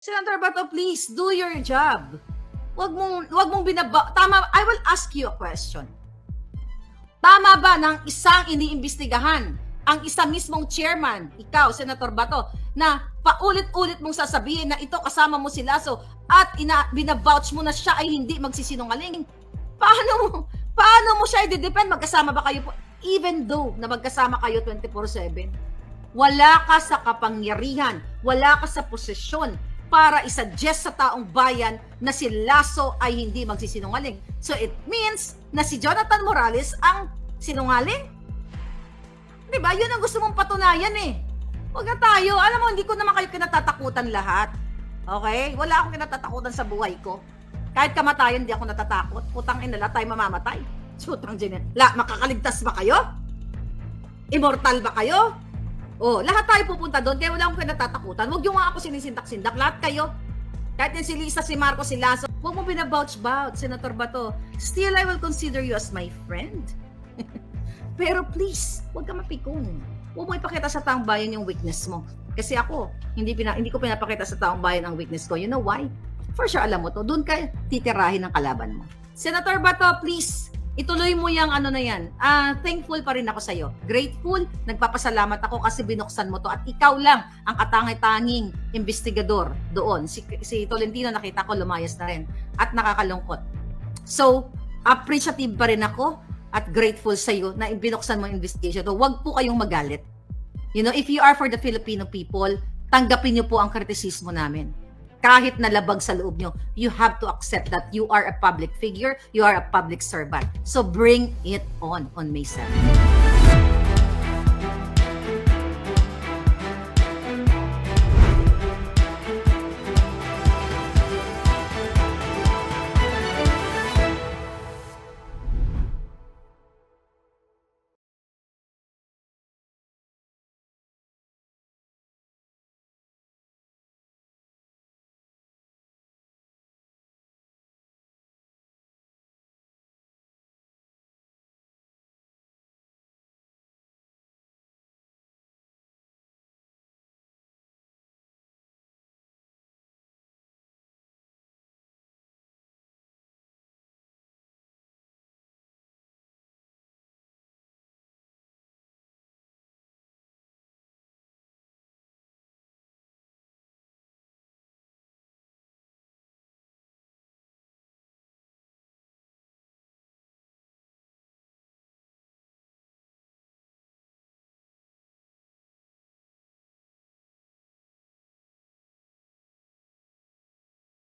Senator Bato, please do your job. Wag mong wag mong binaba tama I will ask you a question. Tama ba ng isang iniimbestigahan ang isa mismong chairman, ikaw, Senator Bato, na paulit-ulit mong sasabihin na ito kasama mo si Lasso at ina, binavouch mo na siya ay hindi magsisinungaling? Paano paano mo siya i-depend? Magkasama ba kayo po? Even though na magkasama kayo 24-7, wala ka sa kapangyarihan, wala ka sa posisyon para isuggest sa taong bayan na si Lasso ay hindi magsisinungaling. So it means na si Jonathan Morales ang sinungaling? Di ba? Yun ang gusto mong patunayan eh. Huwag na tayo. Alam mo, hindi ko naman kayo kinatatakutan lahat. Okay? Wala akong kinatatakutan sa buhay ko. Kahit kamatayan, hindi ako natatakot. Putang ina, lahat tayo mamamatay. Sutang dyan. La, makakaligtas ba kayo? Immortal ba kayo? Oh, lahat tayo pupunta doon, kaya wala akong kinatatakutan. Huwag yung nga ako sinisindak-sindak. Lahat kayo. Kahit yung si Lisa, si Marco, si Lasso, huwag mo binabouch-bout, Senator Bato. Still, I will consider you as my friend. Pero please, huwag ka mapikon. Huwag mo ipakita sa taong bayan yung weakness mo. Kasi ako, hindi, pina, hindi ko pinapakita sa taong bayan ang weakness ko. You know why? For sure, alam mo to. Doon ka titirahin ng kalaban mo. Senator Bato, please, ituloy mo yung ano na yan. Ah, thankful pa rin ako sa'yo. Grateful, nagpapasalamat ako kasi binuksan mo to at ikaw lang ang katangay-tanging investigador doon. Si, si Tolentino nakita ko lumayas na rin at nakakalungkot. So, appreciative pa rin ako at grateful sa iyo na binuksan mo ang investigation. So, wag po kayong magalit. You know, if you are for the Filipino people, tanggapin niyo po ang kritisismo namin. Kahit nalabag sa loob niyo, you have to accept that you are a public figure, you are a public servant. So bring it on on May 7.